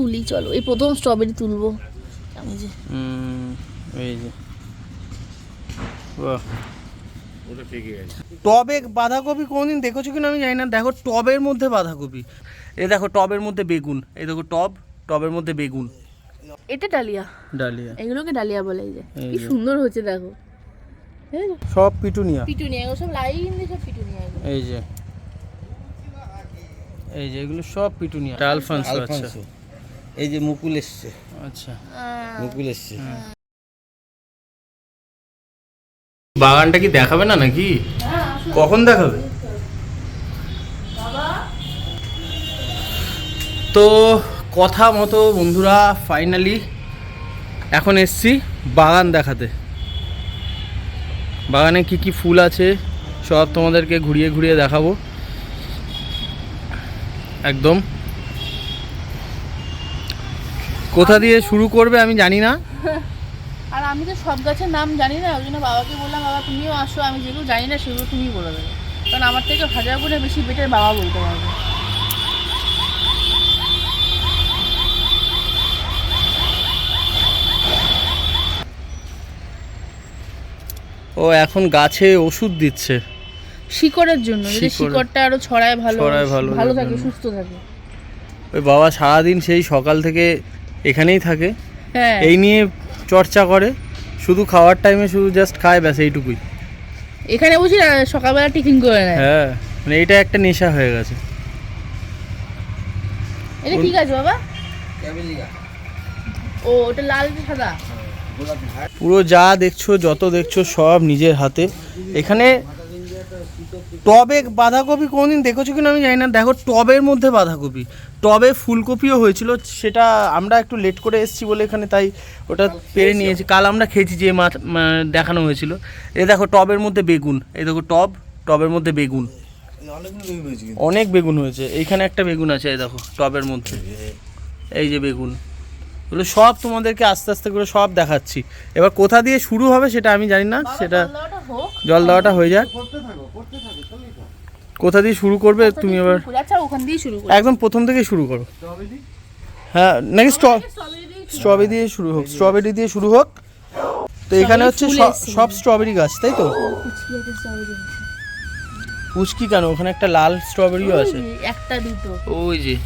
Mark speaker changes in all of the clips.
Speaker 1: তুলি চলো। এই প্রথম স্ট্রবেরি তুলবো। আমি যে।
Speaker 2: এই যে। টবে বাঁধাকপি কোনদিন দেখেছ কিনা আমি জানি না। দেখো টবের মধ্যে বাঁধাকপি। এই দেখো টবের মধ্যে বেগুন। এই দেখো টব টবের মধ্যে বেগুন।
Speaker 1: এটা ডালিয়া।
Speaker 2: ডালিয়া।
Speaker 1: এগুলোকে ডালিয়া বলে এই যে। কি সুন্দর হচ্ছে দেখো।
Speaker 2: সব পিটুনিয়া।
Speaker 1: পিটুনিয়া এগুলো সব লাইন দিয়ে সব পিটুনিয়া
Speaker 2: এই যে। এই যে এগুলো সব পিটুনিয়া। আলফানসো আচ্ছা।
Speaker 3: এই যে মুকুল এসছে।
Speaker 2: আচ্ছা।
Speaker 3: মুকুল এসছে।
Speaker 2: বাগানটা কি দেখাবে না নাকি? কখন দেখাবে? তো কথা মতো বন্ধুরা ফাইনালি এখন এসছি বাগান দেখাতে। বাগানে কি কি ফুল আছে সব তোমাদেরকে ঘুরিয়ে ঘুরিয়ে দেখাবো। একদম। কোথা দিয়ে শুরু করবে আমি জানি না।
Speaker 1: আর আমি তো সব গাছের নাম জানি না ওই জন্য বাবাকে বললাম বাবা তুমিও আসো আমি যেগুলো জানি না সেগুলো তুমি বলে দেবে। কারণ আমার থেকে হাজার গুণে বেশি বেটার বাবা বলতে পারবে।
Speaker 2: ও এখন গাছে ওষুধ দিচ্ছে।
Speaker 1: শিকড়ের জন্য যদি শিকড়টা আরও ছড়ায় ভালো
Speaker 2: ছড়ায় ভালো,
Speaker 1: ভালো থাকে সুস্থ থাকে।
Speaker 2: ওই বাবা সারাদিন সেই সকাল থেকে এখানেই থাকে।
Speaker 1: হ্যাঁ।
Speaker 2: এই নিয়ে চর্চা করে শুধু খাওয়ার টাইমে শুধু জাস্ট খায় ব্যাস এইটুকুই।
Speaker 1: এখানে বুঝি না সকালবেলা টিফিন করে নেয়।
Speaker 2: হ্যাঁ মানে এটা একটা নেশা হয়ে গেছে।
Speaker 1: এটা ঠিক আছে বাবা? ও ওটা লাল সাদা?
Speaker 2: পুরো যা দেখছ যত দেখছ সব নিজের হাতে। এখানে টবে বাঁধাকপি কোনদিন দেখেছ কিনা আমি জানি না। দেখো টবের মধ্যে বাঁধাকপি। টবে ফুলকপিও হয়েছিল সেটা আমরা একটু লেট করে এসেছি বলে এখানে তাই ওটা পেরে নিয়েছি। কাল আমরা খেয়েছি যে মাছ মা- দেখানো হয়েছিল। এ দেখো টবের মধ্যে বেগুন। এই দেখো টব টবের মধ্যে বেগুন। অনেক বেগুন হয়েছে। এইখানে একটা বেগুন আছে এই দেখো টবের মধ্যে। এই যে। বেগুন। এগুলো সব তোমাদেরকে আস্তে আস্তে করে সব দেখাচ্ছি। এবার কোথা দিয়ে শুরু হবে সেটা আমি জানি না সেটা
Speaker 1: জল দেওয়াটা হোক
Speaker 2: জল দেওয়াটা হয়ে যাক। কোথা দিয়ে শুরু করবে তুমি এবার?
Speaker 1: আচ্ছা ওখান দিয়ে শুরু করি।
Speaker 2: একদম প্রথম থেকে শুরু করো। হ্যাঁ নাকি স্ট্র স্ট্রবেরি দিয়ে শুরু হোক স্ট্রবেরি দিয়ে শুরু হোক। তো এখানে হচ্ছে সব- স্ট্রবেরি গাছ তাই তো? পুচকি কেন? ওখানে একটা লাল স্ট্রবেরিও আছে।
Speaker 1: একটা দুটো।
Speaker 2: ওই যে।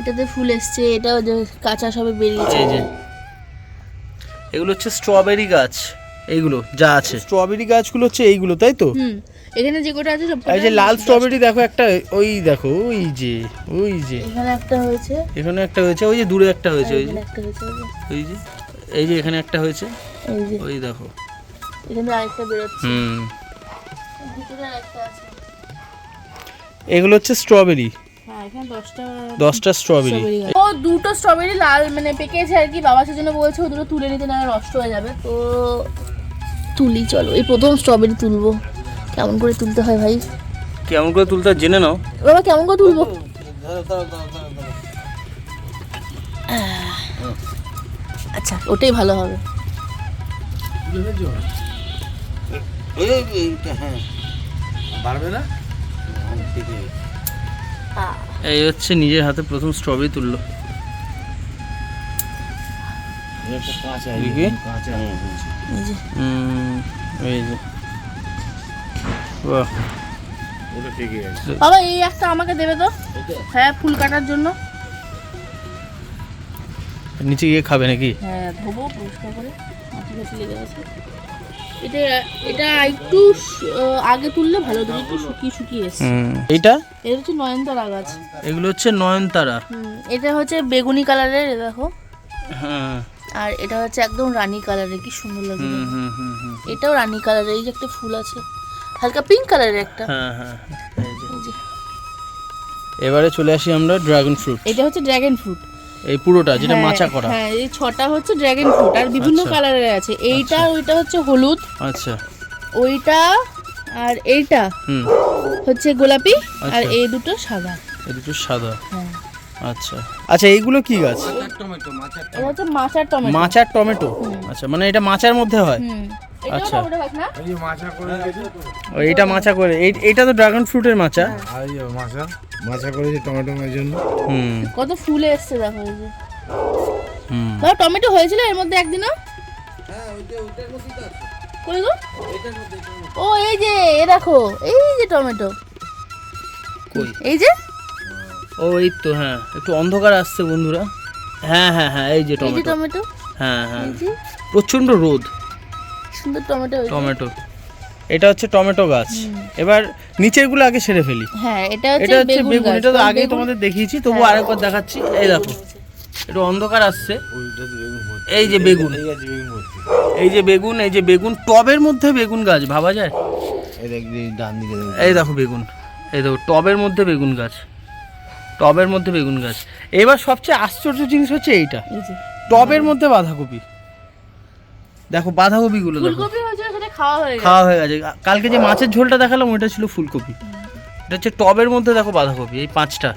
Speaker 1: এটাতে ফুল এসছে এটাও যে কাঁচা সবে বেরিয়েছে।
Speaker 2: এই যে। এগুলো হচ্ছে স্ট্রবেরি গাছ। এইগুলো যা আছে। স্ট্রবেরি গাছগুলো হচ্ছে এইগুলো তাই তো?
Speaker 1: এখানে যে গোটা আছে সব
Speaker 2: এই যে লাল স্ট্রবেরি দেখো একটা ওই দেখো ওই যে ওই যে।
Speaker 1: এখানে একটা হয়েছে।
Speaker 2: এখানে একটা হয়েছে ওই যে দূরে একটা হয়েছে ওই যে।
Speaker 1: ওই যে।
Speaker 2: এই যে এখানে একটা হয়েছে ওই দেখো।
Speaker 1: এখানে আরেকটা বেরোচ্ছে।
Speaker 2: হুম।
Speaker 1: ভিতরে আরেকটা আছে।
Speaker 2: এগুলো হচ্ছে স্ট্রবেরি
Speaker 1: দশটা
Speaker 2: দশটা স্ট্রবেরি
Speaker 1: স্ট্রবেরি ও দুটো স্ট্রবেরি লাল মানে পেকেছে আর কি। বাবা সেজন্য বলছে ও দুটো তুলে নিতে না নষ্ট হয়ে যাবে। তো তুলি চলো। এই প্রথম স্ট্রবেরি তুলবো। কেমন করে তুলতে হয় ভাই?
Speaker 2: কেমন করে তুলতে জেনে নাও।
Speaker 1: বাবা কেমন করে তুলবো? আচ্ছা ওটাই ভালো হবে।
Speaker 3: হ্যাঁ। পারবে না? ঠিক আছে।
Speaker 2: এই হচ্ছে নিজের হাতে প্রথম স্ট্রবেরি তুললো।
Speaker 1: বাবা এই একটা আমাকে দেবে তো? হ্যাঁ ফুল কাটার জন্য।
Speaker 2: নিচে গিয়ে খাবে নাকি?
Speaker 1: হ্যাঁ ধোবো পরিষ্কার করে। মাটি ফাটি লেগে আছে এটা এটা একটু আগে তুললে ভালো হতো একটু শুকিয়ে শুকিয়ে এসছে।
Speaker 2: এইটা?
Speaker 1: এটা হচ্ছে নয়নতারা গাছ।
Speaker 2: এগুলো হচ্ছে নয়নতারা।
Speaker 1: হুম, এটা হচ্ছে বেগুনি কালারের দেখো।
Speaker 2: হ্যাঁ।
Speaker 1: আর এটা হচ্ছে একদম রানী কালারের কি সুন্দর লাগে
Speaker 2: হুম
Speaker 1: দেখো।
Speaker 2: হুম হুম হুম।
Speaker 1: এটাও রানী কালারের এই যে একটা ফুল আছে। হালকা পিঙ্ক কালারের একটা।
Speaker 2: হ্যাঁ হ্যাঁ এই যে।
Speaker 1: এই যে।
Speaker 2: এবারে চলে আসি আমরা ড্রাগন ফ্রুট
Speaker 1: এটা হচ্ছে ড্রাগন ফ্রুট
Speaker 2: এই পুরোটা যেটা মাচা করা।
Speaker 1: হ্যাঁ এই ছটা হচ্ছে ড্রাগন ফ্রুট আর বিভিন্ন
Speaker 2: আচ্ছা।
Speaker 1: কালারের আছে। এইটা ওইটা হচ্ছে হলুদ।
Speaker 2: আচ্ছা।
Speaker 1: ওইটা আর এইটা হচ্ছে গোলাপি আর
Speaker 2: আচ্ছা।
Speaker 1: এই দুটো সাদা।
Speaker 2: এই দুটো সাদা।
Speaker 1: হ্যাঁ।
Speaker 2: আচ্ছা। আচ্ছা এইগুলো কি গাছ?
Speaker 3: টমেটো মাছের
Speaker 1: হচ্ছে মাচার টমেটো।
Speaker 2: মাচার টমেটো। আচ্ছা মানে এটা মাচার মধ্যে হয়? আচ্ছা। এইটা মাচা করে। এই এইটা তো ড্রাগন ফ্রুটের মাচা
Speaker 3: মাছা। মাছা করেছে টমেটো এর জন্য।
Speaker 2: হুম।
Speaker 1: কত ফুলে এসছে দেখো এই যে।
Speaker 2: হুম।
Speaker 1: টমেটো হয়েছিল এর মধ্যে একদিনও? কই গো? ও এই যে এ দেখো এই যে টমেটো এই যে?
Speaker 2: ও এই তো হ্যাঁ। একটু অন্ধকার আসছে বন্ধুরা। হ্যাঁ হ্যাঁ হ্যাঁ এই যে টমেটো
Speaker 1: টমেটো
Speaker 2: হ্যাঁ হ্যাঁ। প্রচণ্ড রোদ।
Speaker 1: সুন্দর টমেটো
Speaker 2: টমেটো। এটা হচ্ছে টমেটো গাছ। এবার নিচেরগুলো আগে সেরে ফেলি।
Speaker 1: হ্যাঁ এটা
Speaker 2: এটা
Speaker 1: হচ্ছে
Speaker 2: হচ্ছে
Speaker 1: বেগুন।
Speaker 2: এটা তো আগেই তোমাদের দেখিয়েছি তবু
Speaker 1: হ্যাঁ।
Speaker 2: আরেকবার দেখাচ্ছি। এই দেখো একটু অন্ধকার আসছে। এই যে বেগুন।
Speaker 3: এই
Speaker 2: যে বেগুন এই যে বেগুন। টবের মধ্যে বেগুন গাছ ভাবা যায়।
Speaker 3: এই দেখো
Speaker 2: বেগুন। এই দেখো টবের মধ্যে বেগুন গাছ। টবের মধ্যে বেগুন গাছ। এবার সবচেয়ে আশ্চর্য জিনিস হচ্ছে এইটা। টবের মধ্যে বাঁধাকপি। দেখো বাঁধাকপিগুলো দেখো।
Speaker 1: ফুলকপি হয়েছিল সেটা খাওয়া হয়ে গেছে।
Speaker 2: খাওয়া হয়ে গেছে। কালকে যে মাছের ঝোলটা দেখালাম ওইটা ছিল ফুলকপি। এটা হচ্ছে টবের মধ্যে দেখো বাঁধাকপি এই পাঁচটা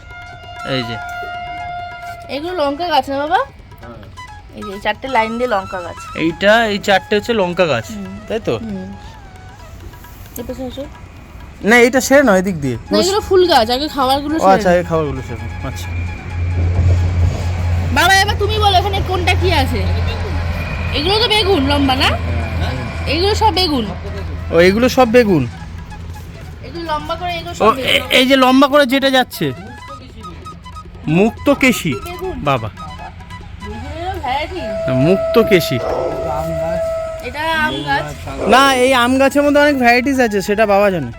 Speaker 2: এই যে।
Speaker 1: এগুলো লঙ্কা গাছ না বাবা? এই যে চারটে লাইন দিয়ে লঙ্কা গাছ।
Speaker 2: এইটা এই চারটে হচ্ছে লঙ্কা গাছ তাই তো? না এইটা সেরে নয় এদিক দিয়ে।
Speaker 1: না এগুলো ফুল গাছ আগে খাবারগুলো
Speaker 2: আচ্ছা। এই খাবারগুলো সেরে আচ্ছা।
Speaker 1: বাবা এবার তুমি বলো এখানে কোনটা কি আছে? এগুলো তো বেগুন লম্বা না? এগুলো সব বেগুন।
Speaker 2: ও এগুলো সব বেগুন?
Speaker 1: এগুলো লম্বা করে এগুলো
Speaker 2: ও
Speaker 1: সব
Speaker 2: এই যে লম্বা করে যেটা যাচ্ছে। মুক্ত কেশি বাবা। মুক্ত কেশি না এই আম গাছের মধ্যে অনেক ভ্যারাইটিস আছে সেটা বাবা জানে।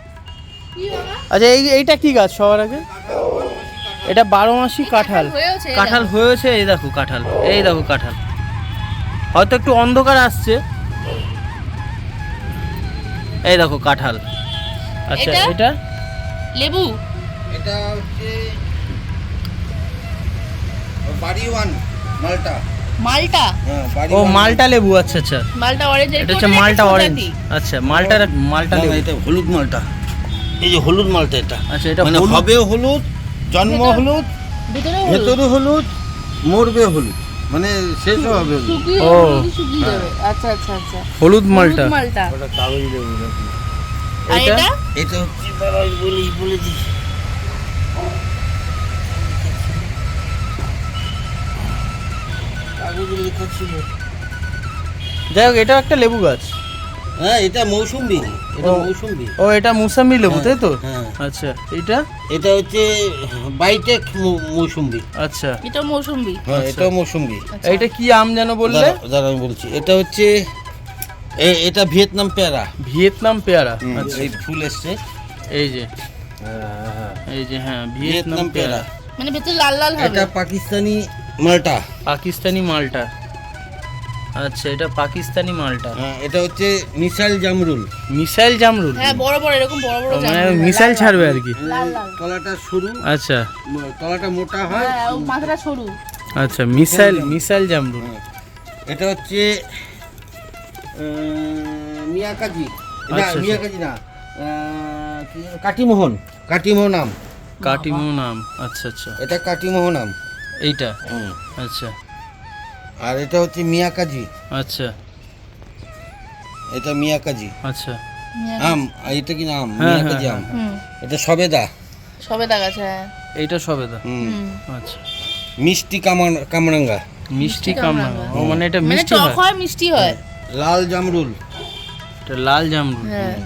Speaker 2: আচ্ছা এই এইটা কি গাছ সবার আগে? এটা বারো মাসি কাঁঠাল। কাঁঠাল হয়েছে এই দেখো কাঁঠাল। এই দেখো কাঁঠাল। হয়তো একটু অন্ধকার আসছে। এই দেখো কাঁঠাল। আচ্ছা
Speaker 1: এটা? লেবু?
Speaker 3: এটা হচ্ছে বাড়ি ওয়ান মালটা।
Speaker 1: মালটা?
Speaker 3: হ্যাঁ বাড়ি
Speaker 2: ও মালটা লেবু আচ্ছা আচ্ছা।
Speaker 1: মালটা অরেঞ্জ
Speaker 2: এটা হচ্ছে মালটা অরেঞ্জ আচ্ছা মালটার মালটা লেবু।
Speaker 3: এটা হলুদ মালটা। এই যে হলুদ মালটা এটা।
Speaker 2: আচ্ছা এটা
Speaker 3: মানে
Speaker 2: হলুদ-
Speaker 3: হবেও হলুদ জন্ম হলুদ
Speaker 1: ভেতরে
Speaker 3: হলুদ মরবে হলুদ। মানে শেষ হবে।
Speaker 2: ও।
Speaker 1: যাবে। আচ্ছা আচ্ছা আচ্ছা।
Speaker 2: হলুদ মালটা।
Speaker 1: মালটা।
Speaker 3: ওটা কাগজ লেবু
Speaker 2: এটা?
Speaker 1: এটা?
Speaker 3: এটা। হচ্ছে দাঁড়াই বলি বলে দিই কাগজে লেখা ছিল।
Speaker 2: যাই হোক এটা একটা লেবু গাছ।
Speaker 3: হ্যাঁ এটা মৌসুম্বি এটা মৌসুম্বি।
Speaker 2: ও এটা মুসাম্বি লেবু তাই তো?
Speaker 3: হ্যাঁ
Speaker 2: আচ্ছা এটা?
Speaker 3: এটা হচ্ছে বাইটেক মৌসুম্বি।
Speaker 2: আচ্ছা।
Speaker 1: এটা মৌসুম্বি।
Speaker 3: হ্যাঁ এটাও মৌসুম্বি।
Speaker 1: আচ্ছা।
Speaker 2: এইটা কি আম যেন বললে?
Speaker 3: দাঁড়া- দাঁড়া আমি বলছি। এটা হচ্ছে এ- এটা ভিয়েতনাম পেয়ারা।
Speaker 2: ভিয়েতনাম পেয়ারা।
Speaker 3: আচ্ছা
Speaker 2: আচ্ছা।
Speaker 3: এই ফুল এসছে।
Speaker 2: এই যে। এই যে হ্যাঁ ভিয়েতনাম পেয়ারা।
Speaker 1: মানে ভেতরে লাল লাল হবে।
Speaker 3: এটা পাকিস্তানি মালটা।
Speaker 2: পাকিস্তানি মালটা। আচ্ছা এটা পাকিস্তানি মালটা।
Speaker 3: হ্যাঁ, এটা হচ্ছে মিসাইল জামরুল।
Speaker 2: মিসাইল জামরুল?
Speaker 1: হ্যাঁ বড় বড় এরকম বড় বড়
Speaker 2: মানে। মিসাইল ছাড়বে আর কি?
Speaker 1: লাল লাল।
Speaker 3: তলাটা সরু।
Speaker 2: আচ্ছা।
Speaker 3: তলাটা মোটা হয়।
Speaker 1: হ্যাঁ ও মাথাটা সরু।
Speaker 2: আচ্ছা মিসাইল মিসাইল জামরুল।
Speaker 3: হ্যাঁ। এটা হচ্ছে মিয়াকাজি। না
Speaker 2: আচ্ছা, আচ্ছা।
Speaker 3: মিয়াকাজি না? কাটিমোহন। কাটিমোহন নাম
Speaker 2: কাটিমো নাম আচ্ছা আচ্ছা।
Speaker 3: এটা কাটিমোহন নাম
Speaker 2: এইটা?
Speaker 3: হুম।
Speaker 2: আচ্ছা।
Speaker 3: আর এটা হচ্ছে মিয়া মিয়াকাজি
Speaker 2: আচ্ছা।
Speaker 3: এটা মিয়া মিয়াকাজি
Speaker 2: আচ্ছা।
Speaker 3: আম আর এটা কি নাম
Speaker 2: হ্যাঁ,
Speaker 3: মিয়াকাজি
Speaker 2: হ্যাঁ,
Speaker 3: আম। এটা সবেদা।
Speaker 1: সবেদা দেখাচ্ছে হ্যাঁ।
Speaker 2: এইটা সবেদা? আচ্ছা।
Speaker 3: মিষ্টি কামান কামরাঙ্গা।
Speaker 2: মিষ্টি কামরাঙ্গা। ও মানে এটা
Speaker 1: মানে
Speaker 2: মিষ্টি
Speaker 1: টক
Speaker 2: হয়?
Speaker 1: হয় মিষ্টি হয়।
Speaker 3: লাল জামরুল।
Speaker 2: এটা লাল জামরুল।
Speaker 1: হ্যাঁ।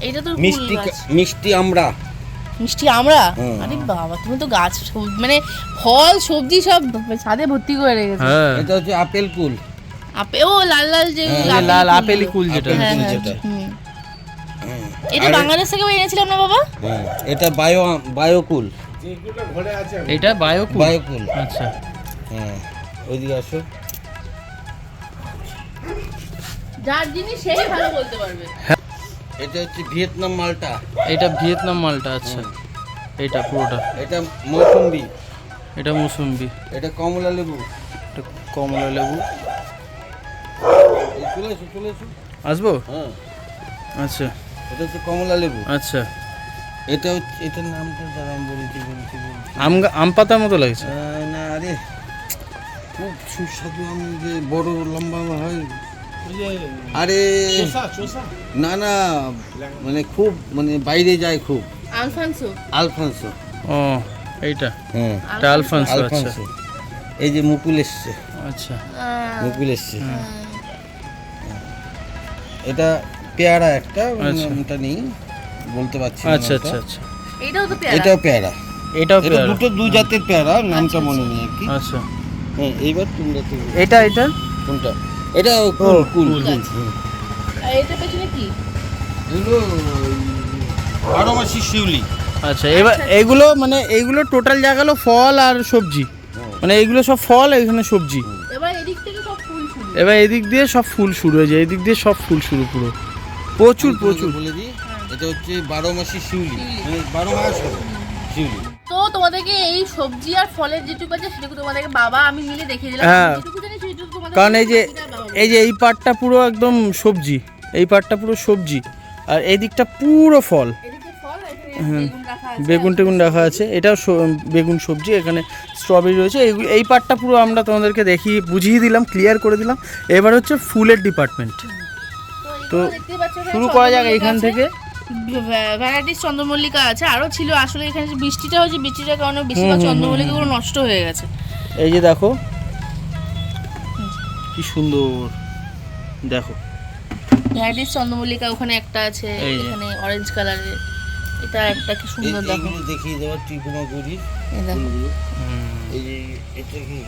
Speaker 1: এইটা তো
Speaker 3: মিষ্টি মিষ্টি আমরা
Speaker 1: মিষ্টি আমরা? আরে বাবা তুমি তো গাছ সব- মানে ফল সবজি সব ছাদে ভর্তি করে রেখেছো।
Speaker 2: হ্যাঁ।
Speaker 3: এটা হচ্ছে আপেল কুল।
Speaker 1: আপে ও লাল লাল যে
Speaker 2: এই লাল আপেলি কুল যেটা।
Speaker 1: হ্যাঁ
Speaker 3: কুল
Speaker 1: হ্যাঁ
Speaker 3: যেটা।
Speaker 1: হুম।
Speaker 3: হ্যাঁ।
Speaker 1: এটা বাংলাদেশ থেকে এনেছিলাম না বাবা?
Speaker 3: হ্যাঁ, এটা বায়ো বায়োকুল
Speaker 2: এটা বায়োকুল
Speaker 3: বায়োকুল
Speaker 2: আচ্ছা।
Speaker 3: হ্যাঁ ওইদিকে আসো।
Speaker 1: যার জিনিস সেই ভালো বলতে পারবে।
Speaker 3: এটা হচ্ছে ভিয়েতনাম মালটা।
Speaker 2: এটা ভিয়েতনাম মালটা আচ্ছা। এইটা পুরোটা।
Speaker 3: এটা মৌসুম্বি।
Speaker 2: এটা মুসুম্বি।
Speaker 3: এটা কমলা লেবু।
Speaker 2: এটা কমলা লেবু।
Speaker 3: চলে এসো চলে এসো।
Speaker 2: আসব?
Speaker 3: হ্যাঁ।
Speaker 2: আচ্ছা।
Speaker 3: এটা হচ্ছে কমলা লেবু।
Speaker 2: আচ্ছা।
Speaker 3: এটা হচ্ছে এটার নামটা দাঁড়া আমি বলছি বলছি বলছি।
Speaker 2: আম আম পাতার মতো লাগছে।
Speaker 3: না আরে খুব সুস্বাদু আম যে বড় লম্বা হয়। আরে না না মানে খুব মানে বাইরে যায় খুব।
Speaker 1: আলফানসো?
Speaker 3: আলফান্সো।
Speaker 2: ও এইটা?
Speaker 3: হ্যাঁ।
Speaker 2: এটা আলফান্সো আচ্ছা।
Speaker 3: এই যে মুকুল এসছে।
Speaker 2: আচ্ছা।
Speaker 3: মুকুল এসছে। এটা পেয়ারা একটা
Speaker 2: আচ্ছা।
Speaker 3: নামটা নেই বলতে পারছি
Speaker 2: আচ্ছা আচ্ছা আচ্ছা।
Speaker 1: এটাও তো পেয়ারা?
Speaker 3: এটাও পেয়ারা।
Speaker 2: এটাও পেয়ারা।
Speaker 3: দুটো দু জাতের পেয়ারা নামটা মনে নেই আর কি।
Speaker 2: আচ্ছা।
Speaker 3: হ্যাঁ এইবার তোমরা
Speaker 2: এটা এটা?
Speaker 3: কোনটা? এটা কুল কুল
Speaker 1: এটা পেছনে কি?
Speaker 3: এগুলো বারো মাসি শিউলি।
Speaker 2: আচ্ছা এবার এইগুলো মানে এইগুলো টোটাল যা গেল ফল আর সবজি। মানে এইগুলো সব ফল এখানে সবজি।
Speaker 1: এবার এদিক থেকে সব ফুল শুরু।
Speaker 2: এবার এদিক দিয়ে সব ফুল শুরু হয়ে যায় এদিক দিয়ে সব ফুল শুরু পুরো। প্রচুর প্রচুর।
Speaker 3: বলে দিই এটা হচ্ছে বারো মাসি শিউলি। মানে বারো মাস শিউলি।
Speaker 1: তো তোমাদেরকে এই সবজি আর ফলের যেটুকু আছে সেটুকু তোমাদেরকে বাবা আমি মিলে দেখিয়ে দিলাম।
Speaker 2: হ্যাঁ। কারণ এই যে। এই যে এই পার্টটা পুরো একদম সবজি এই পার্টটা পুরো সবজি আর এই দিকটা পুরো ফল।
Speaker 1: এখানে বেগুন
Speaker 2: টেগুন রাখা আছে। এটাও বেগুন সবজি এখানে স্ট্রবেরি রয়েছে। এই এই পার্টটা পুরো আমরা তোমাদেরকে দেখিয়ে বুঝিয়ে দিলাম ক্লিয়ার করে দিলাম। এবার হচ্ছে ফুলের ডিপার্টমেন্ট তো শুরু করা যাক এইখান থেকে।
Speaker 1: ভ্যারাইটিস চন্দ্রমল্লিকা আছে। আরও ছিল আসলে এখানে বৃষ্টিটা হয়েছে বৃষ্টিটার কারণে বেশিরভাগ চন্দ্রমল্লিকাগুলো নষ্ট হয়ে গেছে।
Speaker 2: এই যে দেখো কি সুন্দর। দেখো।
Speaker 1: ভ্যারাইটিস চন্দ্রমল্লিকা ওখানে একটা আছে এখানে অরেঞ্জ কালারের এটা একটা কি সুন্দর দেখো।
Speaker 3: দেখিয়ে দেওয়ার ত্রিকুমা গুড়ির
Speaker 1: এই
Speaker 3: যে এটা কি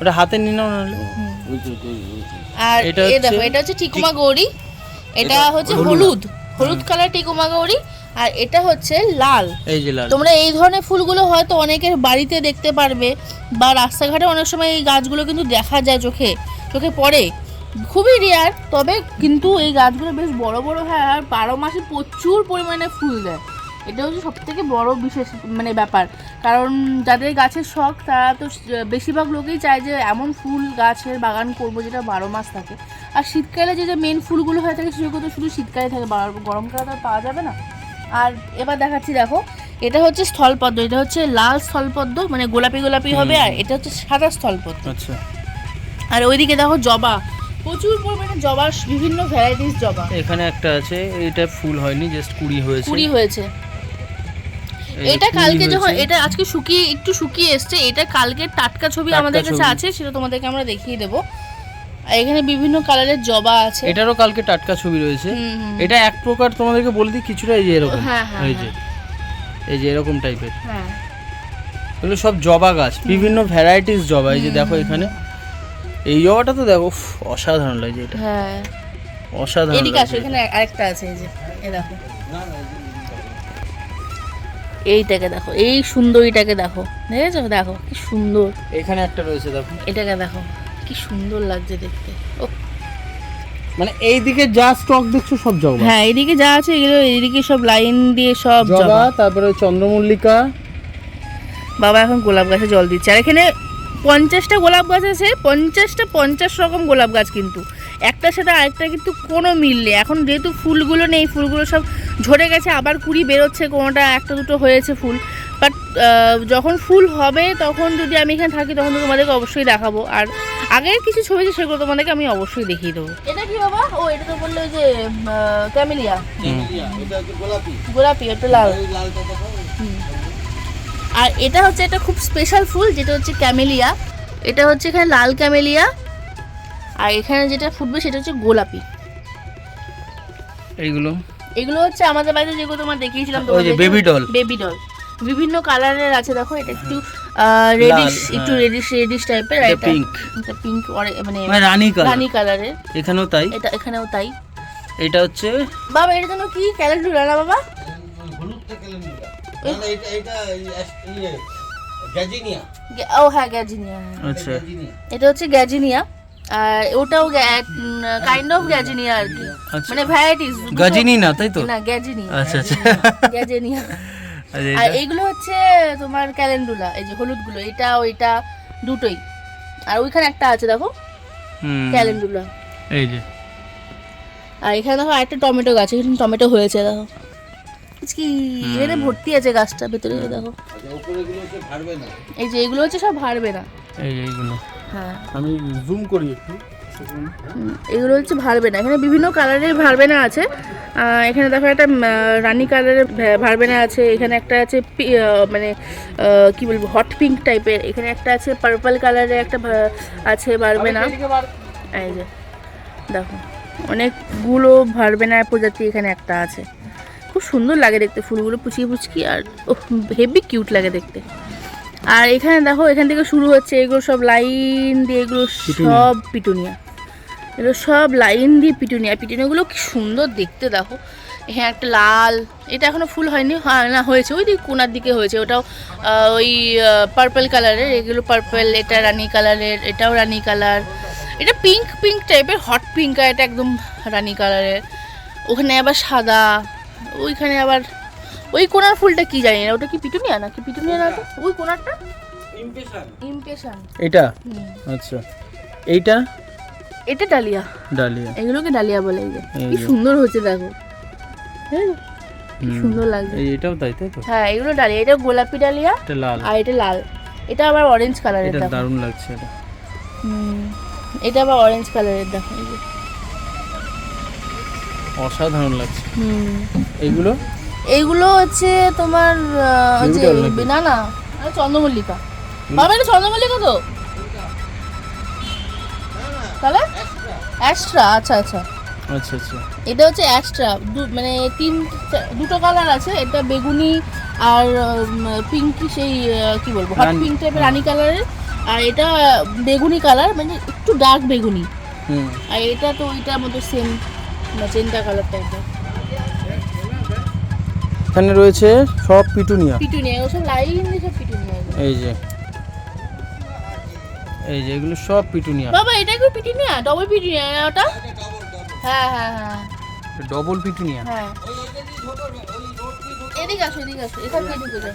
Speaker 2: ওটা হাতে নিয়ে নাও নাহলে।
Speaker 1: আর
Speaker 2: এটা
Speaker 1: দেখো
Speaker 2: হচ্ছে-
Speaker 1: এটা হচ্ছে টিকুমা গৌরী। এটা হচ্ছে
Speaker 3: হলুদ।
Speaker 1: হলুদ। হলুদ কালার টিকুমা গৌরী। আর এটা হচ্ছে লাল।
Speaker 2: এই যে লাল।
Speaker 1: তোমরা এই ধরনের ফুলগুলো হয়তো অনেকের বাড়িতে দেখতে পারবে বা রাস্তাঘাটে অনেক সময় এই গাছগুলো কিন্তু দেখা যায় চোখে চোখে পড়ে। খুবই রেয়ার তবে কিন্তু এই গাছগুলো বেশ বড় বড় হয় আর বারো মাসে প্রচুর পরিমাণে ফুল দেয়। এটা হচ্ছে সব থেকে বড় বিশেষ মানে ব্যাপার। কারণ যাদের গাছের শখ তারা তো বেশিরভাগ লোকেই চায় যে এমন ফুল গাছের বাগান করব যেটা বারো মাস থাকে। আর শীতকালে যে যে মেন ফুলগুলো হয়ে থাকে সেগুলো তো শুধু শীতকালে থাকে গরমকালে তো পাওয়া যাবে না। আর এবার দেখাচ্ছি দেখো এটা হচ্ছে স্থলপদ্ম এটা হচ্ছে লাল স্থলপদ্ম মানে গোলাপি গোলাপি হবে আর এটা হচ্ছে সাদা স্থলপদ্ম।
Speaker 2: আচ্ছা।
Speaker 1: আর ওইদিকে দেখো জবা প্রচুর পরিমাণে জবার বিভিন্ন ভ্যারাইটিস জবা।
Speaker 2: এখানে একটা আছে এটা ফুল হয়নি জাস্ট কুড়ি হয়েছে।
Speaker 1: কুড়ি হয়েছে। এটা কালকে যখন এটা আজকে শুকিয়ে একটু শুকিয়ে এসছে এটা কালকের টাটকা ছবি আমাদের কাছে আছে সেটা তোমাদেরকে আমরা দেখিয়ে দেবো। আর এখানে বিভিন্ন কালারের জবা আছে।
Speaker 2: এটারও কালকে টাটকা ছবি রয়েছে। এটা এক প্রকার তোমাদেরকে বলে দিই কিছুটা এই যে এরকম।
Speaker 1: হ্যাঁ, হ্যাঁ,
Speaker 2: এই যে। এই যে এরকম টাইপের।
Speaker 1: হ্যাঁ।
Speaker 2: এগুলো সব জবা গাছ বিভিন্ন ভ্যারাইটিস জবা এই যে দেখো এখানে। এই জবাটা তো দেখো অসাধারণ লাগছে এটা।
Speaker 1: হ্যাঁ।
Speaker 2: অসাধারণ
Speaker 1: এদিকে আসো এখানে আরেকটা আছে এই যে এ দেখো। এইটাকে দেখো এই সুন্দরীটাকে দেখো। দেখেছ? দেখো কি সুন্দর।
Speaker 2: এখানে একটা রয়েছে দেখো।
Speaker 1: এটাকে দেখো। কি সুন্দর লাগছে দেখতে। ও
Speaker 2: মানে যা স্টক দেখছ সব জবা।
Speaker 1: হ্যাঁ যা আছে এগুলো সব লাইন দিয়ে সব
Speaker 2: জবা তারপরে চন্দ্রমল্লিকা।
Speaker 1: বাবা এখন গোলাপ গাছে জল দিচ্ছে। আর এখানে পঞ্চাশটা গোলাপ গাছ আছে পঞ্চাশটা পঞ্চাশ রকম গোলাপ গাছ কিন্তু। একটার সাথে আরেকটা কিন্তু কোনো মিল নেই। এখন যেহেতু ফুলগুলো নেই ফুলগুলো সব ঝরে গেছে আবার কুড়ি বেরোচ্ছে কোনোটা একটা দুটো হয়েছে ফুল। বাট যখন ফুল হবে তখন যদি আমি এখানে থাকি তখন তোমাদেরকে অবশ্যই দেখাবো। আর আগের কিছু ছবি আছে সেগুলো তোমাদেরকে আমি অবশ্যই দেখিয়ে দেবো। এটা কি বাবা? ও এটা তো বলল যে ক্যামেলিয়া।
Speaker 3: গোলাপি
Speaker 1: গোলাপি লাল। আর এটা হচ্ছে একটা খুব স্পেশাল ফুল যেটা হচ্ছে ক্যামেলিয়া। এটা হচ্ছে এখানে লাল ক্যামেলিয়া। আর এখানে যেটা ফুটবে সেটা হচ্ছে গোলাপি।
Speaker 2: এইগুলো?
Speaker 1: এগুলো হচ্ছে আমাদের বাড়িতে যেগুলো তোমার দেখিয়েছিলাম
Speaker 2: ওই যে baby
Speaker 1: বেবি ডল বিভিন্ন কালারের আছে দেখো এটা একটু রেডিশ একটু। রেডিশ রেডিশ টাইপের
Speaker 2: এটা
Speaker 1: এটা
Speaker 2: pink।
Speaker 1: এটা পিঙ্ক মানে
Speaker 2: মানে রানী কালার
Speaker 1: রানী কালারের
Speaker 2: এখানেও তাই?
Speaker 1: এটা এখানেও তাই।
Speaker 2: এটা হচ্ছে
Speaker 1: বাবা এটা যেন কি? ক্যালেন্ডুলা না বাবা?
Speaker 3: হলুদটা ক্যালেন্ডার না না এটা এটা এই ইয়ে গ্যাজিনিয়া
Speaker 1: ও হ্যাঁ গ্যাজিনিয়া।
Speaker 2: আচ্ছা।
Speaker 1: এটা হচ্ছে গ্যাজিনিয়া আর ওটাও কাইন্ড অফ গ্যাজিনিয়া আর কি।
Speaker 2: আচ্ছা।
Speaker 1: মানে ভ্যারাইটিস
Speaker 2: গাজিনি না তাই তো?
Speaker 1: না গ্যাজিনিয়া
Speaker 2: আচ্ছা আচ্ছা।
Speaker 1: গ্যাজিনিয়া আর? এইগুলো হচ্ছে তোমার ক্যালেন্ডুলা এই যে হলুদগুলো এটা ওইটা দুটোই। আর ওইখানে একটা আছে দেখো ক্যালেন্ডুলা।
Speaker 2: এই যে।
Speaker 1: আর এখানে দেখো আরেকটা টমেটো গাছ এখানে টমেটো হয়েছে দেখো। কি এখানে ভর্তি আছে গাছটা ভেতরে দেখো।
Speaker 3: আচ্ছা গুলো
Speaker 1: এই যে এগুলো হচ্ছে সব ভারবে না।
Speaker 2: এই এইগুলো।
Speaker 1: হ্যাঁ।
Speaker 2: আমি জুম করি একটু।
Speaker 1: এগুলো হচ্ছে ভারবেনা। এখানে বিভিন্ন কালারের ভারবেনা আছে। এখানে দেখো একটা রানি কালারের ভারবেনা আছে। এখানে একটা আছে মানে কি বলব হট পিঙ্ক টাইপের এখানে একটা আছে পার্পল কালারের একটা আছে ভারবেনা। এই যে দেখো অনেকগুলো ভারবেনা প্রজাতি এখানে একটা আছে। খুব সুন্দর লাগে দেখতে ফুলগুলো পুচিয়ে পুচকি আর ও হেভি কিউট লাগে দেখতে। আর এখানে দেখো এখান থেকে শুরু হচ্ছে এগুলো সব লাইন দিয়ে এগুলো সব পিটুনিয়া। এগুলো সব লাইন দিয়ে পিটুনিয়া পিটুনিয়াগুলো কি সুন্দর দেখতে দেখো। হ্যাঁ একটা লাল এটা এখনও ফুল হয়নি হ্যাঁ না হয়েছে। ওই দিক কোনার দিকে হয়েছে। ওটাও ওই পার্পল কালারের এগুলো পার্পল এটা রানি কালারের এটাও রানি কালার এটা পিঙ্ক পিঙ্ক টাইপের হট পিঙ্ক আর এটা একদম রানি কালারের ওখানে আবার সাদা ওইখানে আবার ওই কোনার ফুলটা কি জানি না ওটা কি পিটুনিয়া নাকি পিটুনিয়া না ওই কোনারটা? ইমপেশন ইমপেশন
Speaker 2: এটা? আচ্ছা। এইটা?
Speaker 1: এটা ডালিয়া।
Speaker 2: ডালিয়া।
Speaker 1: এগুলোকে ডালিয়া বলে যে। কি সুন্দর হচ্ছে দেখো। হ্যাঁ সুন্দর লাগছে।
Speaker 2: এটাও তাই তাই তো?
Speaker 1: হ্যাঁ এগুলো ডালিয়া। এটা গোলাপি ডালিয়া
Speaker 2: এটা লাল।
Speaker 1: আর এটা লাল। এটা আবার অরেঞ্জ কালারের
Speaker 2: এটা দারুণ লাগছে এটা।
Speaker 1: হুম। এটা আবার অরেঞ্জ কালারের দেখো
Speaker 2: অসাধারণ লাগছে।
Speaker 1: হুম।
Speaker 2: এইগুলো
Speaker 1: এইগুলো হচ্ছে তোমার আহ, যে? না না চন্দ্রমল্লিকা। বাবা এটা চন্দ্রমল্লিকা তো? তাহলে এক্সট্রা আচ্ছা আচ্ছা।
Speaker 2: আচ্ছা আচ্ছা।
Speaker 1: এটা হচ্ছে এক্সট্রা মানে তিন দুটো কালার আছে। এটা বেগুনি আর পিঙ্কি সেই কি বলব? হট পিঙ্ক টাইপের রানী কালারের আর এটা বেগুনি কালার মানে একটু ডার্ক বেগুনি।
Speaker 2: হুম।
Speaker 1: আর এটা তো ওইটার মতো সেম ম্যাজেন্টা কালার টাইপের
Speaker 2: এখানে রয়েছে সব পিটুনিয়া।
Speaker 1: পিটুনিয়া সব লাইন দিয়ে সব পিটুনিয়া।
Speaker 2: এই যে। এই যে এগুলো সব পিটুনিয়া।
Speaker 1: বাবা এটা কি পিটুনিয়া? ডবল পিটুনিয়া না ওটা? হ্যাঁ হ্যাঁ হ্যাঁ
Speaker 2: ডবল পিটুনিয়া।
Speaker 1: হ্যাঁ। এদিকে আসো এদিকে আসো এখান দিয়ে ঢুকে যাও।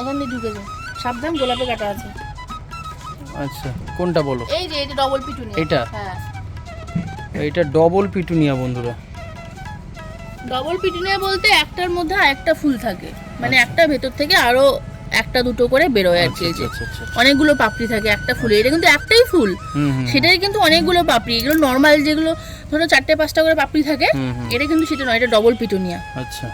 Speaker 1: এখান দিয়ে ঢুকে যাও। সাবধান গোলাপে কাটা আছে।
Speaker 2: আচ্ছা কোনটা বলো?
Speaker 1: এই যে এটা ডবল পিটুনিয়া।
Speaker 2: এটা?
Speaker 1: হ্যাঁ।
Speaker 2: এটা ডবল পিটুনিয়া বন্ধুরা।
Speaker 1: ডবল পিটুনিয়া বলতে একটার মধ্যে আরেকটা ফুল থাকে। মানে একটা ভেতর থেকে আরও একটা দুটো করে বেরোয় আর কি
Speaker 2: আচ্ছা আচ্ছা আচ্ছা
Speaker 1: অনেকগুলো পাপড়ি থাকে একটা ফুলে। এটা কিন্তু একটাই ফুল। সেটাই কিন্তু অনেকগুলো পাপড়ি। এগুলো নর্মাল যেগুলো ধরো চারটে পাঁচটা করে পাপড়ি থাকে। এটা কিন্তু সেটা নয় এটা ডবল পিটুনিয়া
Speaker 2: আচ্ছা।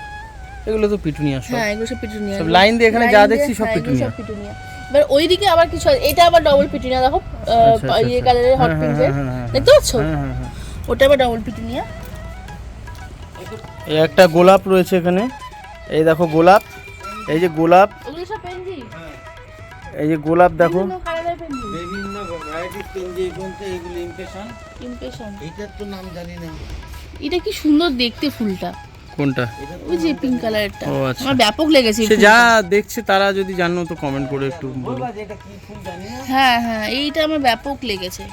Speaker 2: এগুলো তো পিটুনিয়া সব।
Speaker 1: হ্যাঁ এগুলো সব পিটুনিয়া
Speaker 2: সব line দিয়ে এখানে যা দেখছি সব
Speaker 1: হ্যাঁ,
Speaker 2: পিটুনিয়া।
Speaker 1: সব পিটুনিয়া এবার ওইদিকে আবার কিছু এটা আবার ডবল পিটুনিয়া দেখো ইয়ে। কালারের হট
Speaker 2: হ্যাঁ,
Speaker 1: পিঙ্কের
Speaker 2: হ্যাঁ, হ্যাঁ, হ্যাঁ,
Speaker 1: দেখতে পাচ্ছ?
Speaker 2: হ্যাঁ হ্যাঁ হ্যাঁ।
Speaker 1: ওটা আবার ডবল পিটুনিয়া
Speaker 2: এই একটা গোলাপ রয়েছে এখানে। এই দেখো গোলাপ। এই যে গোলাপ।
Speaker 1: ওগুলো সব পেনজি
Speaker 2: এই যে গোলাপ দেখো।
Speaker 1: বিভিন্ন কালারের পেনজি
Speaker 3: বিভিন্ন ভ্যারাইটিস পেঞ্জি বলতে এগুলো ইমপ্রেশন
Speaker 1: ইমপ্রেশন
Speaker 3: এইটার তো নাম জানি না।
Speaker 1: এটা কি সুন্দর দেখতে ফুলটা?
Speaker 2: কোনটা?
Speaker 1: ওই যে পিঙ্ক কালারটা
Speaker 2: ও, আচ্ছা।
Speaker 1: আমার ব্যাপক লেগেছে
Speaker 2: সে যা দেখছে তারা যদি জানো তো কমেন্ট করে একটু বলো।
Speaker 3: বলবা যে এটা কি ফুল জানি না।
Speaker 1: হ্যাঁ হ্যাঁ এইটা আমার ব্যাপক লেগেছে।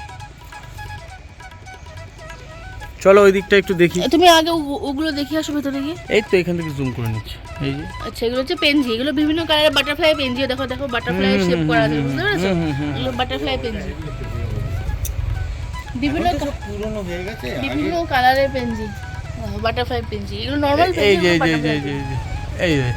Speaker 2: চলো ওই দিকটা একটু দেখি।
Speaker 1: তুমি আগে ওগুলো দেখে আসো ভেতরে গিয়ে।
Speaker 2: এই তো এখান থেকে জুম করে নিচ্ছি এই যে।
Speaker 1: আচ্ছা এগুলো হচ্ছে পেনজি এগুলো বিভিন্ন কালারের বাটারফ্লাই পেনজি দেখো দেখো বাটারফ্লাই শেপ করা আছে বুঝতে পেরেছ। এগুলো বাটারফ্লাই পেনজি। বিভিন্ন
Speaker 3: পুরনো হয়ে গেছে
Speaker 1: বিভিন্ন কালারের পেনজি বাটারফ্লাই পেনজি এগুলো নর্মাল পেনজি
Speaker 2: এই যে এই যে এই যে, এই যে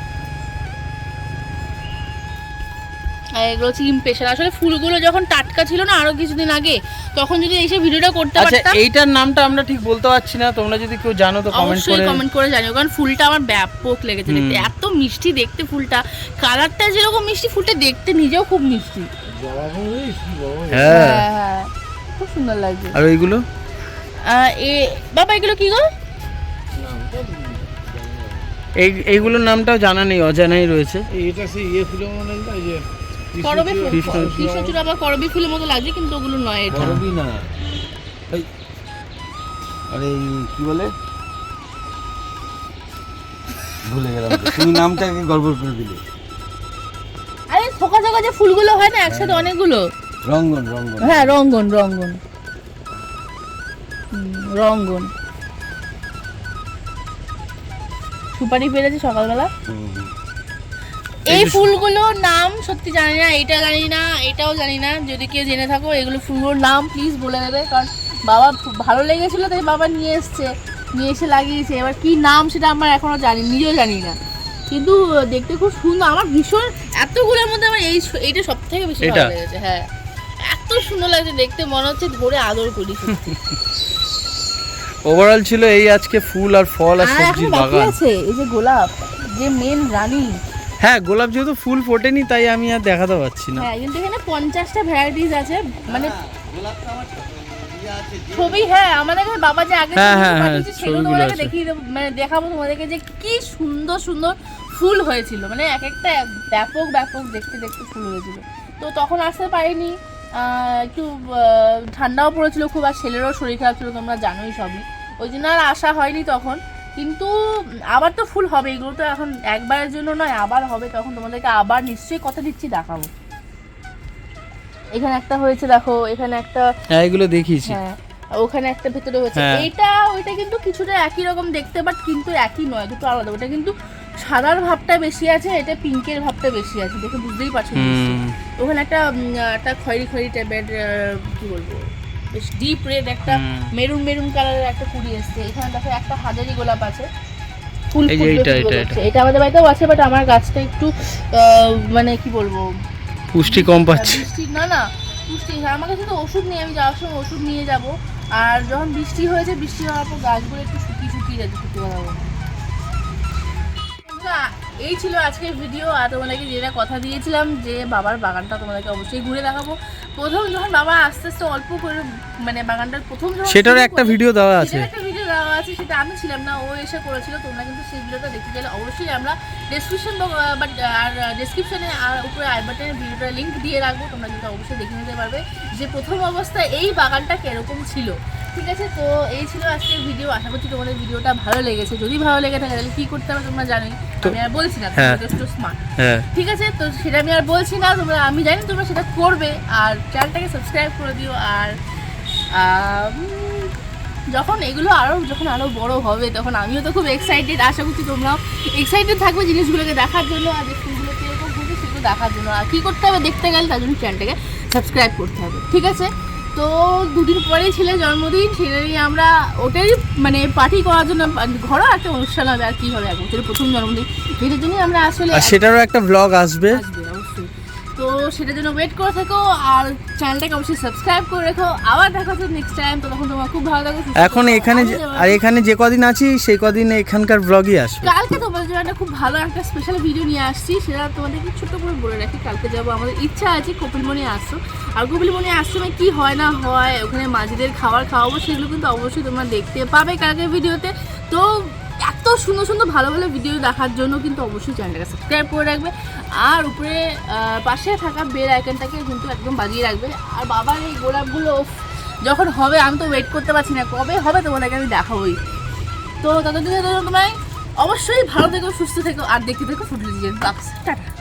Speaker 1: এগুলো হচ্ছে ইমপ্রেশন আসলে ফুলগুলো যখন টাটকা ছিল না আরও কিছুদিন আগে তখন যদি এসে ভিডিওটা করতে
Speaker 2: আচ্ছা
Speaker 1: পারতাম
Speaker 2: এইটার নামটা আমরা ঠিক বলতে পারছি না তোমরা যদি কেউ জানো তো কমেন্ট
Speaker 1: অবশ্যই
Speaker 2: করে
Speaker 1: কমেন্ট করে জানিও কারণ ফুলটা আমার ব্যাপক লেগেছে দেখতে। এত মিষ্টি দেখতে ফুলটা। কালারটা যেরকম মিষ্টি ফুলটা দেখতে নিজেও খুব মিষ্টি।
Speaker 2: হ্যাঁ।
Speaker 1: হ্যাঁ খুব সুন্দর লাগছে।
Speaker 2: আর ওইগুলো
Speaker 1: আহ, এ বাবা এগুলো কি গো?
Speaker 2: এই এইগুলোর নামটাও জানা নেই অজানাই রয়েছে।
Speaker 3: এটা সেই ইয়ে ফুলের মনে হয় যে
Speaker 1: করবি কৃষ্ণচূড়া আবার করবি ফুলের মতো লাগছে কিন্তু ওগুলো নয় এটা।
Speaker 3: করবি না। আরে কি বলে? ভুলে গেলাম তো। তুমি নামটাকে গর্ব করে দিলে।
Speaker 1: আরে থোকা থোকা যে ফুলগুলো হয় না একসাথে অনেকগুলো?
Speaker 3: রঙ্গন রঙ্গন।
Speaker 1: হ্যাঁ রঙ্গন রঙ্গন। রঙ্গন। সুপারি পেরেছে সকালবেলা। এই ফুলগুলোর নাম সত্যি জানি না এটা জানি না এটাও জানি না। যদি কেউ জেনে থাকো এগুলো ফুলগুলোর নাম প্লিজ বলে দেবে কারণ বাবা খুব ভালো লেগেছিল তাই বাবা নিয়ে এসছে নিয়ে এসে লাগিয়েছে। এবার কি নাম সেটা আমার এখনও জানি নিজেও জানি না। কিন্তু দেখতে খুব সুন্দর আমার ভীষণ এতগুলোর মধ্যে আমার এই এইটা সব থেকে বেশি ভালো লেগেছে হ্যাঁ। এত সুন্দর লাগছে দেখতে মনে হচ্ছে ধরে আদর করি
Speaker 2: ওভারঅল ছিল এই আজকে ফুল আর ফল আর সবজির বাগান।
Speaker 1: আছে এই যে গোলাপ যে মেন রানী।
Speaker 2: হ্যাঁ গোলাপ যেহেতু ফুল ফোটেনি তাই আমি আর দেখাতে পারছি না।
Speaker 1: হ্যাঁ কিন্তু এখানে পঞ্চাশটা ভ্যারাইটিস আছে মানে ছবি হ্যাঁ আমাদের কাছে বাবা যে আগে
Speaker 2: হ্যাঁ,
Speaker 1: ছবি
Speaker 2: হ্যাঁ, হ্যাঁ,
Speaker 1: সেগুলো তোমাদেরকে
Speaker 2: আছে।
Speaker 1: দেখিয়ে দেবো মানে দেখাবো তোমাদেরকে যে কি সুন্দর সুন্দর ফুল হয়েছিল। মানে এক একটা ব্যাপক ব্যাপক দেখতে দেখতে ফুল হয়েছিল। তো তখন আসতে পারিনি। আহ, একটু আহ, ঠান্ডাও পড়েছিল খুব আর ছেলেরও শরীর খারাপ ছিল তোমরা জানোই সবই। ওই জন্য আর আসা হয়নি তখন। কিন্তু আবার তো ফুল হবে এগুলো তো এখন একবারের জন্য নয় আবার হবে তখন তোমাদেরকে আবার নিশ্চয়ই কথা দিচ্ছি দেখাবো। এখানে একটা হয়েছে দেখো এখানে একটা
Speaker 2: হ্যাঁ এগুলো দেখিয়েছি।
Speaker 1: হ্যাঁ ওখানে একটা ভেতরে হয়েছে।
Speaker 2: হ্যাঁ।
Speaker 1: এইটা ওইটা কিন্তু কিছুটা একই রকম দেখতে বাট কিন্তু একই নয় দুটো আলাদা। ওটা কিন্তু সাদার ভাবটা বেশি আছে এটা পিঙ্কের ভাবটা বেশি আছে দেখে বুঝতেই পারছ ওখানে একটা একটা খয়েরি খয়েরি টাইপের কি বলব? বেশ ডিপ রেড একটা মেরুন মেরুন কালারের একটা কুড়ি এসছে। এখানে দেখো একটা হাজারি গোলাপ আছে। ফুল। এটা আমাদের বাড়িতেও আছে বাট আমার গাছটা একটু মানে কি বলব?
Speaker 2: পুষ্টি কম পাচ্ছে।
Speaker 1: না না পুষ্টি হ্যাঁ আমার কাছে তো ওষুধ নেই আমি যাওয়ার সময় ওষুধ নিয়ে যাব। আর যখন বৃষ্টি হয়েছে বৃষ্টি হওয়ার পর গাছগুলো একটু শুকিয়ে শুকিয়ে যাচ্ছে বলতে। বন্ধুরা, এই ছিল আজকের ভিডিও আর তোমাদেরকে যেটা কথা দিয়েছিলাম যে, বাবার বাগানটা তোমাদেরকে অবশ্যই ঘুরে দেখাবো। প্রথম যখন বাবা আস্তে আস্তে অল্প করে মানে বাগানটার প্রথম শুরু
Speaker 2: একটা ভিডিও দেওয়া আছে।
Speaker 1: একটা ভিডিও দেওয়া আছে সেটা আমি ছিলাম না ও এসে করেছিল তোমরা কিন্তু সেই ভিডিওটা দেখতে গেলে অবশ্যই আমরা ডেসক্রিপশন বাট আর ডেসক্রিপশনে আর উপরে আই বাটনের ভিডিওটা লিংক দিয়ে রাখব তোমরা কিন্তু অবশ্যই দেখে নিতে পারবে যে প্রথম অবস্থায় এই বাগানটা কীরকম ছিল। ঠিক আছে? তো এই ছিল আজকের ভিডিও আশা করছি তোমাদের ভিডিওটা ভালো লেগেছে। যদি ভালো লেগে থাকে তাহলে কি করতে হবে তোমরা জানোই। আমি আর বলছি না
Speaker 2: হ্যাঁ।
Speaker 1: যথেষ্ট স্মার্ট
Speaker 2: হ্যাঁ।
Speaker 1: ঠিক আছে? তো সেটা আমি আর বলছি না তোমরা আমি জানি তোমরা সেটা করবে আর চ্যানেলটাকে সাবস্ক্রাইব করে দিও আর যখন এগুলো আরও যখন আরও বড় হবে তখন আমিও তো খুব এক্সাইটেড আশা করছি তোমরাও এক্সাইটেড থাকবে জিনিসগুলোকে দেখার জন্য আর যে ফুলগুলো কীরকম হচ্ছে সেগুলো দেখার জন্য। আর কী করতে হবে দেখতে গেলে তার জন্য চ্যানেলটাকে সাবস্ক্রাইব করতে হবে ঠিক আছে? তো দুদিন পরেই ছেলের জন্মদিন সেটা নিয়ে আমরা ওটাই মানে পার্টি করার জন্য ঘরও একটা অনুষ্ঠান হবে আর কী হবে এখন ছেলের প্রথম জন্মদিন। সেটার জন্যই আমরা আসলে
Speaker 2: সেটারও একটা ব্লগ আসবে।
Speaker 1: তো সেটার জন্য ওয়েট করে থাকো আর চ্যানেলটাকে অবশ্যই সাবস্ক্রাইব করে রেখো। আবার দেখা হচ্ছে নেক্সট টাইম তো তখন তোমার খুব ভালো সুস্থ
Speaker 2: এখন এখানে আর এখানে যে কদিন আছি সেই কদিন এখানকার ব্লগই আসবে।
Speaker 1: কালকে তোমাদের জন্য একটা খুব ভালো একটা স্পেশাল ভিডিও নিয়ে আসছি সেটা তোমাদেরকে ছোট্ট করে বলে রাখি। কালকে যাব আমাদের ইচ্ছা আছে কপিলমণি আসছো আর কপিলমণি আশ্রমে কি হয় না হয় ওখানে মাঝিদের খাবার খাওয়াবো সেগুলো কিন্তু অবশ্যই তোমরা দেখতে পাবে কালকের ভিডিওতে তো এত সুন্দর সুন্দর ভালো ভালো ভিডিও দেখার জন্য কিন্তু অবশ্যই চ্যানেলটাকে সাবস্ক্রাইব করে রাখবে। আর উপরে পাশে থাকা বেল আইকনটাকে কিন্তু একদম বাজিয়ে রাখবে। আর বাবার এই গোলাপগুলো যখন হবে, আমি তো ওয়েট করতে পারছি না। কবে হবে তোমাদেরকে আমি দেখাবোই। তো ততদিনে তোমায় অবশ্যই ভালো থেকো, সুস্থ থেকো, আর দেখতে থেকো ফুটলি টাটা।